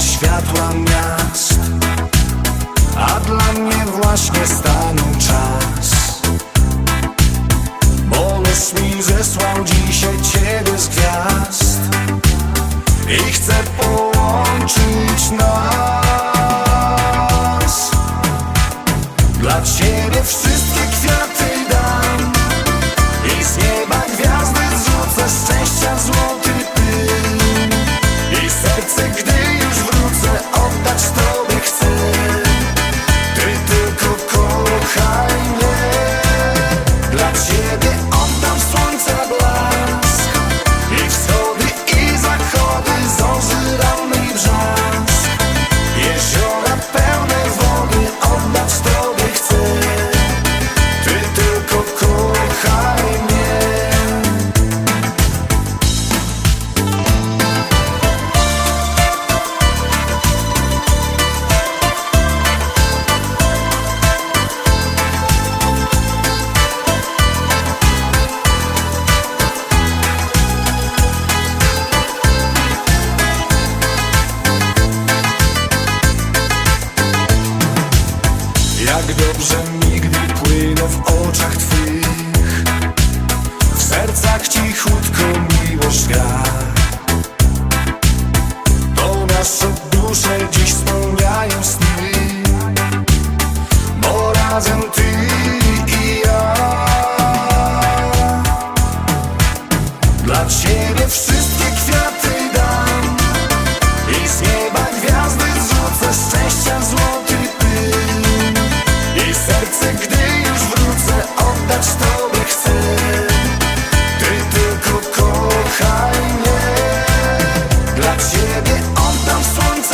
światła miast. A dla mnie właśnie stanął czas. Bo los mi zesłał dzisiaj ciebie z gwiazd. I chcę połączyć nas. Dla ciebie wszystkie kwiaty Jak dobrze mi, gdy płynę w oczach Twych. W sercach cichutko miłość gra. To nasze dusze dziś spełniają sny. Bo razem Ty I'm want